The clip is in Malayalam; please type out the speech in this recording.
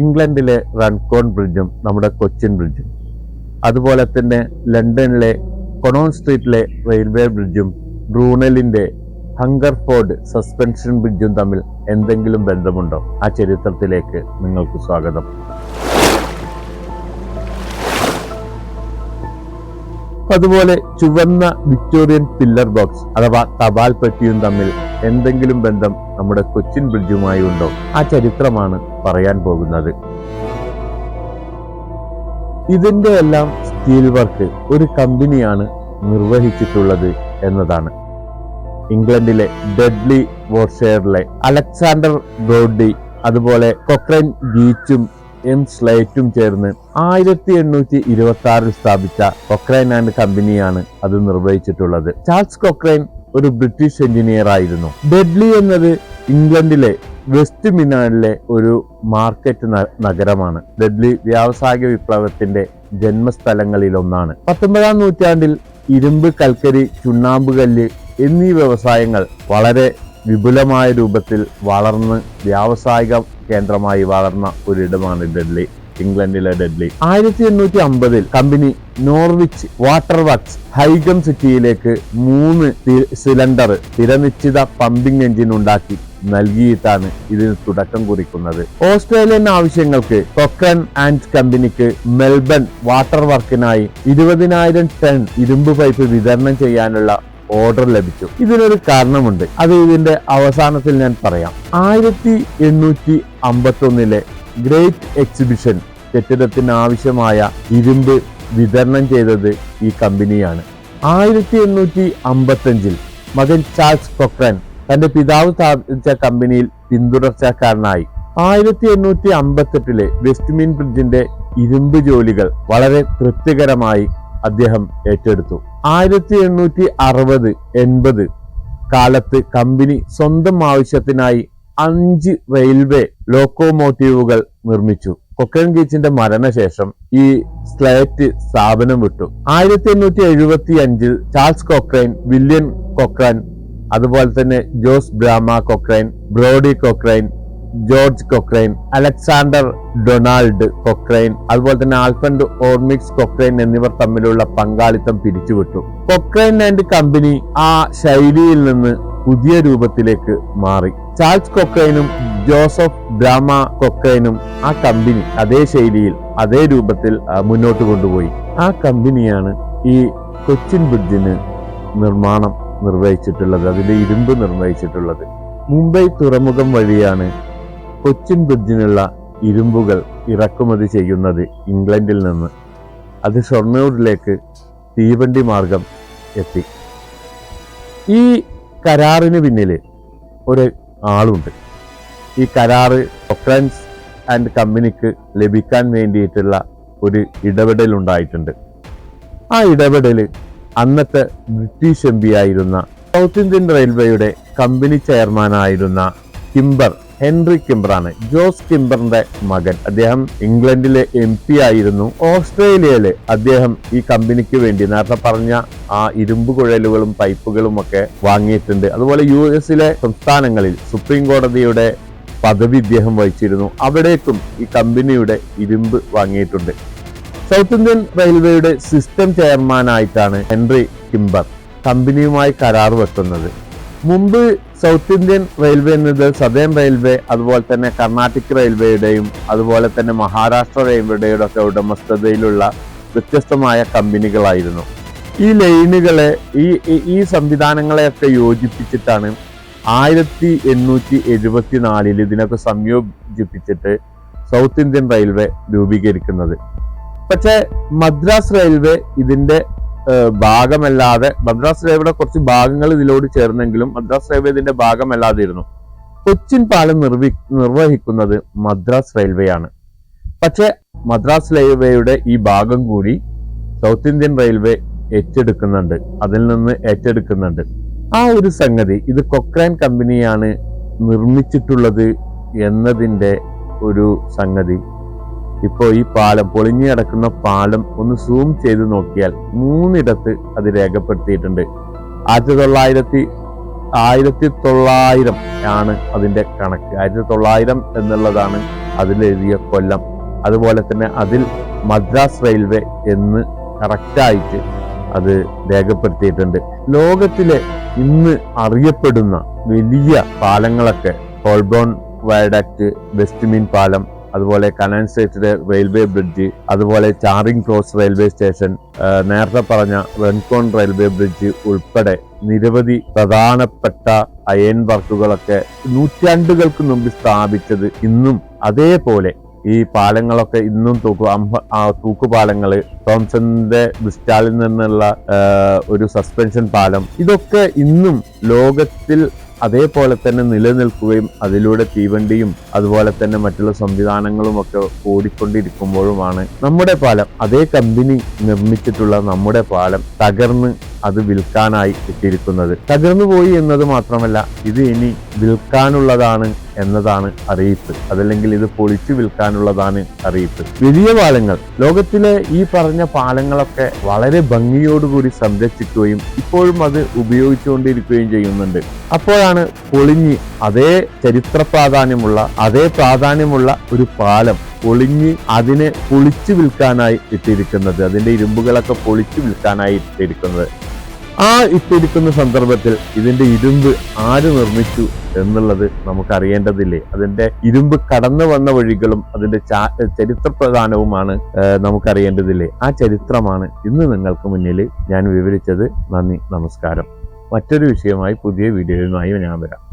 ഇംഗ്ലണ്ടിലെ റൺകോൺ ബ്രിഡ്ജും നമ്മുടെ കൊച്ചിൻ ബ്രിഡ്ജും. അതുപോലെ തന്നെ ലണ്ടനിലെ കൊണോൺ സ്ട്രീറ്റിലെ റെയിൽവേ ബ്രിഡ്ജും ബ്രൂണലിന്റെ ഹങ്കർഫോർഡ് സസ്പെൻഷൻ ബ്രിഡ്ജും തമ്മിൽ എന്തെങ്കിലും ബന്ധമുണ്ടോ? ആ ചരിത്രത്തിലേക്ക് നിങ്ങൾക്ക് സ്വാഗതം. അതുപോലെ ചുവന്ന വിക്ടോറിയൻ പില്ലർ ബോക്സ് അഥവാ തപാൽ പെട്ടിയും തമ്മിൽ എന്തെങ്കിലും ബന്ധം നമ്മുടെ കൊച്ചിൻ ബ്രിഡ്ജുമായി ഉണ്ടോ? ആ ചരിത്രമാണ് പറയാൻ പോകുന്നത്. ഇതിന്റെ എല്ലാം സ്റ്റീൽ വർക്ക് ഒരു കമ്പനിയാണ് നിർവഹിച്ചിട്ടുള്ളത് എന്നതാണ്. ഇംഗ്ലണ്ടിലെ ഡെഡ്ലി വോർഷെയറിലെ അലക്സാണ്ടർ ബ്രോഡി അതുപോലെ കൊക്രൈൻ ഗീച്ചും എം സ്ലൈറ്റും ചേർന്ന് ആയിരത്തി എണ്ണൂറ്റി ഇരുപത്തി ആറിൽ സ്ഥാപിച്ച കൊക്രൈൻ ആൻഡ് കമ്പനിയാണ് അത് നിർവഹിച്ചിട്ടുള്ളത്. ചാൾസ് കൊക്രൈൻ ഒരു ബ്രിട്ടീഷ് എഞ്ചിനീയർ ആയിരുന്നു. ഡെഡ്ലി എന്നത് ഇംഗ്ലണ്ടിലെ വെസ്റ്റ് മിനാനിലെ ഒരു മാർക്കറ്റ് നഗരമാണ്. ഡെഡ്ലി വ്യാവസായിക വിപ്ലവത്തിന്റെ ജന്മസ്ഥലങ്ങളിൽ ഒന്നാണ് പത്തൊമ്പതാം നൂറ്റാണ്ടിൽ ഇരുമ്പ് കൽക്കരി ചുണ്ണാമ്പുകല്ല് എന്നീ വ്യവസായങ്ങൾ വളരെ വിപുലമായ രൂപത്തിൽ വളർന്ന് വ്യാവസായിക കേന്ദ്രമായി വളർന്ന ഒരിടമാണ് ഡെഡ്ലി ഇംഗ്ലണ്ടിലെ ഡെഡ്ലി. ആയിരത്തി എണ്ണൂറ്റി അമ്പതിൽ കമ്പനി നോർവിച്ച് വാട്ടർ വർക്ക്സ് ഹൈഗം സിറ്റിയിലേക്ക് മൂന്ന് സിലിണ്ടർ സ്ഥിരനിശ്ചിത പമ്പിംഗ് എഞ്ചിൻ ഉണ്ടാക്കി നൽകിയിട്ടാണ് ഇതിന് തുടക്കം കുറിക്കുന്നത്. ഓസ്ട്രേലിയൻ ആവശ്യങ്ങൾക്ക് കൊക്കൻ ആൻഡ് കമ്പനിക്ക് മെൽബൺ വാട്ടർ വർക്കിനായി ഇരുപതിനായിരം ടൺ ഇരുമ്പ് പൈപ്പ് വിതരണം ചെയ്യാനുള്ള ഓർഡർ ലഭിച്ചു. ഇതിനൊരു കാരണമുണ്ട്. അത് ഇതിന്റെ അവസാനത്തിൽ ഞാൻ പറയാം. ആയിരത്തി എണ്ണൂറ്റി അമ്പത്തി ഒന്നിലെ ഗ്രേറ്റ് എക്സിബിഷൻ കെട്ടിടത്തിന് ആവശ്യമായ ഇരുമ്പ് വിതരണം ചെയ്തത് ഈ കമ്പനിയാണ്. ആയിരത്തി എണ്ണൂറ്റി അമ്പത്തഞ്ചിൽ മകൻ ചാൾസ് കൊക്രാൻ തന്റെ പിതാവ് സ്ഥാപിച്ച കമ്പനിയിൽ പിന്തുടർച്ചക്കാരനായി. ആയിരത്തി എണ്ണൂറ്റി അമ്പത്തെട്ടിലെ വെസ്റ്റ്മിൻ ബ്രിഡ്ജിന്റെ ഇരുമ്പ് ജോലികൾ വളരെ തൃപ്തികരമായി അദ്ദേഹം ഏറ്റെടുത്തു. ആയിരത്തി എണ്ണൂറ്റി അറുപത് എൺപത് കാലത്ത് കമ്പനി സ്വന്തം ആവശ്യത്തിനായി അഞ്ച് റെയിൽവേ ലോക്കോമോട്ടീവുകൾ നിർമ്മിച്ചു. കൊക്കൻ ഗീച്ചിന്റെ മരണശേഷം ഈ സ്ലേറ്റ് സ്ഥാപനം വിട്ടു. ആയിരത്തി എണ്ണൂറ്റി എഴുപത്തി അഞ്ചിൽ ചാൾസ് കൊക്രൈൻ വില്യം കൊക്രാൻ അതുപോലെ തന്നെ Jose Bramah Cochrane Brodie Cochrane George Cochrane Alexander Donald Cochrane അതുപോലെ തന്നെ ആൽഫണ്ട് ഓർമിക്സ് കൊക്രൈൻ എന്നിവർ തമ്മിലുള്ള പങ്കാളിത്തം പിരിച്ചുവിട്ടു കൊക്രൈൻ ആൻഡ് കമ്പനി ആ ശൈലിയിൽ നിന്ന് പുതിയ രൂപത്തിലേക്ക് മാറി. ചാൾസ് കൊക്രൈനും ജോസഫ് ബ്രാമ കൊക്രൈനും ആ കമ്പനി അതേ ശൈലിയിൽ അതേ രൂപത്തിൽ മുന്നോട്ട് കൊണ്ടുപോയി. ആ കമ്പനിയാണ് ഈ കൊച്ചിൻ ബ്രിഡ്ജിന് നിർമ്മാണം നിർവഹിച്ചിട്ടുള്ളത് അതിന്റെ ഇരുമ്പ് നിർവഹിച്ചിട്ടുള്ളത്. മുംബൈ തുറമുഖം വഴിയാണ് കൊച്ചിൻ ബ്രിഡ്ജിനുള്ള ഇരുമ്പുകൾ ഇറക്കുമതി ചെയ്യുന്നത് ഇംഗ്ലണ്ടിൽ നിന്ന്. അത് ഷൊർണൂരിലേക്ക് തീവണ്ടി മാർഗം എത്തി. ഈ കരാറിന് പിന്നിൽ ഒരു ആളുണ്ട്. ഈ കരാറ് ഒക്രൻസ് ആൻഡ് കമ്പനിക്ക് ലഭിക്കാൻ വേണ്ടിയിട്ടുള്ള ഒരു ഇടപെടൽ ഉണ്ടായിട്ടുണ്ട്. ആ ഇടപെടൽ അന്നത്തെ ബ്രിട്ടീഷ് എം പി ആയിരുന്ന സൗത്ത് ഇന്ത്യൻ റെയിൽവേയുടെ കമ്പനി ചെയർമാനായിരുന്ന കിംബർ ഹെൻറി കിംബറാണ് ജോസ് കിംബറിന്റെ മകൻ. അദ്ദേഹം ഇംഗ്ലണ്ടിലെ എം പി ആയിരുന്നു. ഓസ്ട്രേലിയയിലെ അദ്ദേഹം ഈ കമ്പനിക്ക് വേണ്ടി നേരത്തെ പറഞ്ഞ ആ ഇരുമ്പ് കുഴലുകളും പൈപ്പുകളും ഒക്കെ വാങ്ങിയിട്ടുണ്ട്. അതുപോലെ യു എസിലെ സംസ്ഥാനങ്ങളിൽ സുപ്രീം കോടതിയുടെ പദവി ഇദ്ദേഹം വഹിച്ചിരുന്നു. അവിടേക്കും ഈ കമ്പനിയുടെ ഇരുമ്പ് വാങ്ങിയിട്ടുണ്ട്. സൗത്ത് ഇന്ത്യൻ റെയിൽവേയുടെ സിസ്റ്റം ചെയർമാനായിട്ടാണ് ഹെൻറി കിംബർ കമ്പനിയുമായി കരാർ വെക്കുന്നത്. മുമ്പ് സൗത്ത് ഇന്ത്യൻ റെയിൽവേ എന്നത് സദേൺ റെയിൽവേ അതുപോലെ തന്നെ കർണാട്ടിക് റെയിൽവേയുടെയും അതുപോലെ തന്നെ മഹാരാഷ്ട്ര റെയിൽവേയുടെയും ഒക്കെ ഉടമസ്ഥതയിലുള്ള വ്യത്യസ്തമായ കമ്പനികളായിരുന്നു. ഈ ലൈനുകളെ ഈ ഈ- സംവിധാനങ്ങളെയൊക്കെ യോജിപ്പിച്ചിട്ടാണ് ആയിരത്തി എണ്ണൂറ്റി എഴുപത്തി നാലിൽ ഇതിനൊക്കെ സംയോജിപ്പിച്ചിട്ട് സൗത്ത് ഇന്ത്യൻ റെയിൽവേ രൂപീകരിക്കുന്നത്. പക്ഷേ മദ്രാസ് റെയിൽവേ ഇതിന്റെ ഏഹ്, ഭാഗമല്ലാതെ മദ്രാസ് റെയിൽവേയുടെ കുറച്ച് ഭാഗങ്ങൾ ഇതിലോട് ചേർന്നെങ്കിലും മദ്രാസ് റെയിൽവേ ഇതിന്റെ ഭാഗമല്ലാതിരുന്നു. കൊച്ചിൻ പാലം നിർവി നിർവഹിക്കുന്നത് മദ്രാസ് റെയിൽവേയാണ്. പക്ഷേ മദ്രാസ് റെയിൽവേയുടെ ഈ ഭാഗം കൂടി സൗത്ത് ഇന്ത്യൻ റെയിൽവേ ഏറ്റെടുക്കുന്നുണ്ട്. അതിൽ നിന്ന് ഏറ്റെടുക്കുന്നുണ്ട്. ആ ഒരു സംഗതി ഇത് കൊക്രാൻ കമ്പനിയാണ് നിർമ്മിച്ചിട്ടുള്ളത് എന്നതിന്റെ ഒരു സംഗതി ഇപ്പോൾ ഈ പാലം പൊളിഞ്ഞു കിടക്കുന്ന പാലം ഒന്ന് സൂം ചെയ്ത് നോക്കിയാൽ മൂന്നിടത്ത് അത് രേഖപ്പെടുത്തിയിട്ടുണ്ട്. ആയിരത്തി തൊള്ളായിരത്തി ആയിരത്തി തൊള്ളായിരം ആണ് അതിന്റെ കണക്ക്. ആയിരത്തി തൊള്ളായിരം എന്നുള്ളതാണ് അതിലെഴുതിയ കൊല്ലം. അതുപോലെ തന്നെ അതിൽ മദ്രാസ് റെയിൽവേ എന്ന് കറക്റ്റായിട്ട് അത് രേഖപ്പെടുത്തിയിട്ടുണ്ട്. ലോകത്തിലെ ഇന്ന് അറിയപ്പെടുന്ന വലിയ പാലങ്ങളൊക്കെ ഹോൾബോൺ വയഡാക്ട് വെസ്റ്റ്മീൻ പാലം അതുപോലെ കനാൻ സ്റ്റേറ്റിലെ റെയിൽവേ ബ്രിഡ്ജ് അതുപോലെ ചാറിംഗ് ക്രോസ് റെയിൽവേ സ്റ്റേഷൻ നേരത്തെ പറഞ്ഞ റെൻകോൺ റെയിൽവേ ബ്രിഡ്ജ് ഉൾപ്പെടെ നിരവധി പ്രധാനപ്പെട്ട അയൺ വർക്കുകളൊക്കെ നൂറ്റാണ്ടുകൾക്ക് മുമ്പ് സ്ഥാപിച്ചത് ഇന്നും. അതേപോലെ ഈ പാലങ്ങളൊക്കെ ഇന്നും തൂക്കു അമ്പ ആ തൂക്കുപാലങ്ങൾ തോംസന്റെ വിസ്റ്റാലിൽ നിന്നുള്ള ഒരു സസ്പെൻഷൻ പാലം. ഇതൊക്കെ ഇന്നും ലോകത്തിൽ അതേപോലെ തന്നെ നിലനിൽക്കുകയും അതിലൂടെ തീവണ്ടിയും അതുപോലെ തന്നെ മറ്റുള്ള സംവിധാനങ്ങളും ഒക്കെ ഓടിക്കൊണ്ടിരിക്കുമ്പോഴുമാണ് നമ്മുടെ പാലം. അതേ കമ്പനി നിർമ്മിച്ചിട്ടുള്ള നമ്മുടെ പാലം തകർന്ന് അത് വിൽക്കാനായി ഇട്ടിരിക്കുന്നത് തകർന്നു പോയി എന്നത് മാത്രമല്ല ഇത് ഇനി വിൽക്കാനുള്ളതാണ് എന്നതാണ് അറിയിപ്പ്. അതല്ലെങ്കിൽ ഇത് പൊളിച്ചു വിൽക്കാനുള്ളതാണ് അറിയിപ്പ്. വലിയ പാലങ്ങൾ. ലോകത്തിലെ ഈ പറഞ്ഞ പാലങ്ങളൊക്കെ വളരെ ഭംഗിയോടുകൂടി സംരക്ഷിക്കുകയും ഇപ്പോഴും അത് ഉപയോഗിച്ചുകൊണ്ടിരിക്കുകയും ചെയ്യുന്നുണ്ട്. അപ്പോഴാണ് പൊളിഞ്ഞ് അതേ ചരിത്ര പ്രാധാന്യമുള്ള അതേ പ്രാധാന്യമുള്ള ഒരു പാലം പൊളിഞ്ഞ് അതിനെ പൊളിച്ചു വിൽക്കാനായി ഇട്ടിരിക്കുന്നത് അതിന്റെ ഇരുമ്പുകളൊക്കെ പൊളിച്ചു വിൽക്കാനായി ഇട്ടിരിക്കുന്നത്. ആ ഇട്ടിരിക്കുന്ന സന്ദർഭത്തിൽ ഇതിന്റെ ഇരുമ്പ് ആര് നിർമ്മിച്ചു എന്നുള്ളത് നമുക്ക് അറിയേണ്ടതില്ലേ അതിന്റെ ഇരുമ്പ് കടന്നു വന്ന വഴികളും അതിന്റെ ചാ- ചരിത്ര പ്രധാനവുമാണ് നമുക്കറിയേണ്ടതില്ലേ? ആ ചരിത്രമാണ് ഇന്ന് നിങ്ങൾക്ക് മുന്നിൽ ഞാൻ വിവരിച്ചത്. നന്ദി നമസ്കാരം. മറ്റൊരു വിഷയമായി പുതിയ വീഡിയോയുമായി ഞാൻ വരാം.